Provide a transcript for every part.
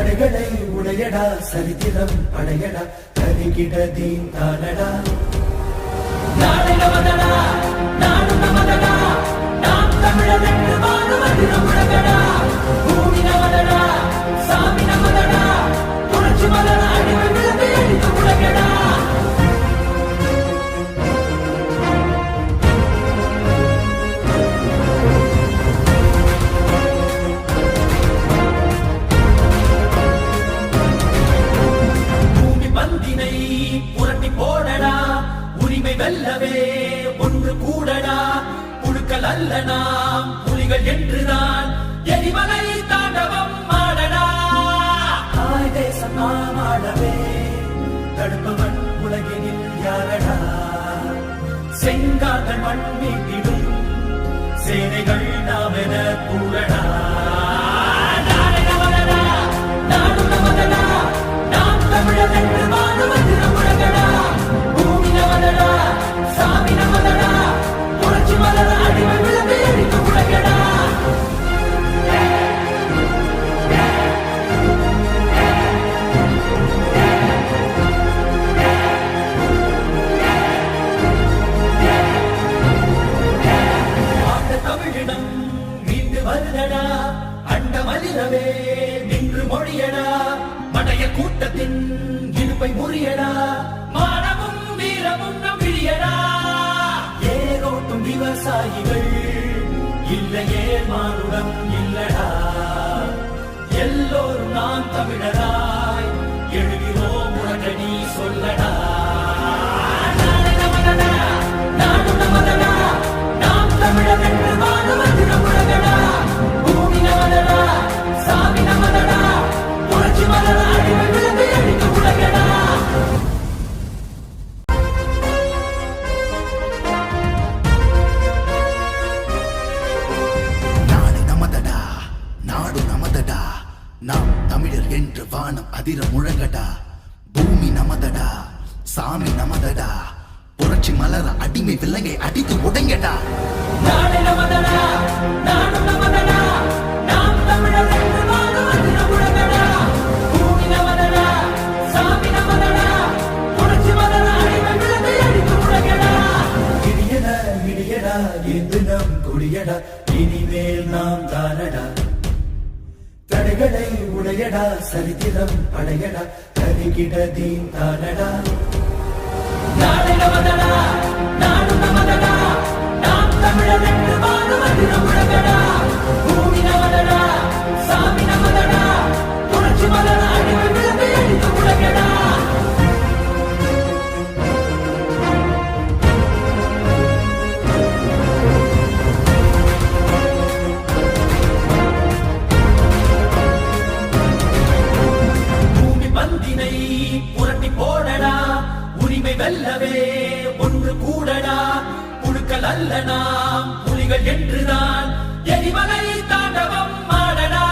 தடுகளை உடையடா சரித்திரம் படையடா தருகிட தீன் தானடா. நாளை நமதடா பூமி புரட்டி போடடா. உரிமை வெல்லவே ஒன்று கூடடா. புழுக்கள் அல்ல நாம் புலிகள் என்றுதான். எரிமலை தாண்டவம் ஆடடா. தாய் தேசம் நாம் ஆளவே தடுப்பவன் உலகினில் யாரடா. செங்காதன் மண் மீட்டிடும் சேனைகள் நாம் என கூடடா மொழியடா வருதடா அண்ட மலிரவே நின்று மொழியடா மடைய கூட்டத்தின் இடுப்பை முறியடா மானமும் வீரமும் நம் விழியடா ஏரோட்டும் விவசாயிகள் இல்லையே மானுடம் இல்லடா. எல்லோரும் நான் தமிழராய் நமதடா நாம் தமிழர் என்று வானம் அதிர முழங்கடா. பூமி நமதடா. சாமி நமதடா. புரட்சி மலர அடிமை விலங்கை அடித்து உடைங்கடா நாடு நமதடா, நாடு நமதடா, நாம் தமிழர் என்று வாழுவது நம்முடையடா. பூமி நமதடா, சாமி நமதடா, புரட்சி மலர அடிமை விழுந்து எரித்து உடையடா இடியடா இடியடா என்று நம் கொடியடா. இனிமேல் நாம் தானடா. தடைகளை உடையடா சரித்திரம் படையடா கருகிட தீன் தானடா நாடு நமதடா, நாடு நமதடா, நாம் தமிழர் என்று வாழுவது நம்முடையடா. பூமி புரட்டி போடடா. உரிமை வெல்லவே ஒன்று கூடடா. புழுக்கள் அல்ல நாம் புலிகள் என்றுதான். எரிமலை தாண்டவம் ஆடடா.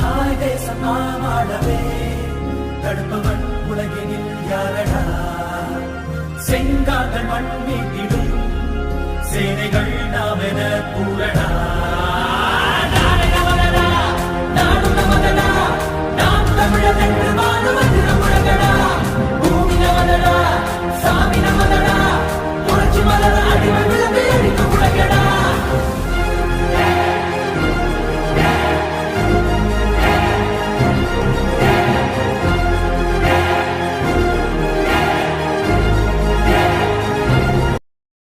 தாய் தேசம் நாம் ஆளவே தடுப்பவன் உலகினில் யாரடா? செங்காதன் மண் மீட்டிடும் சேனைகள் நாம் என கூறடா.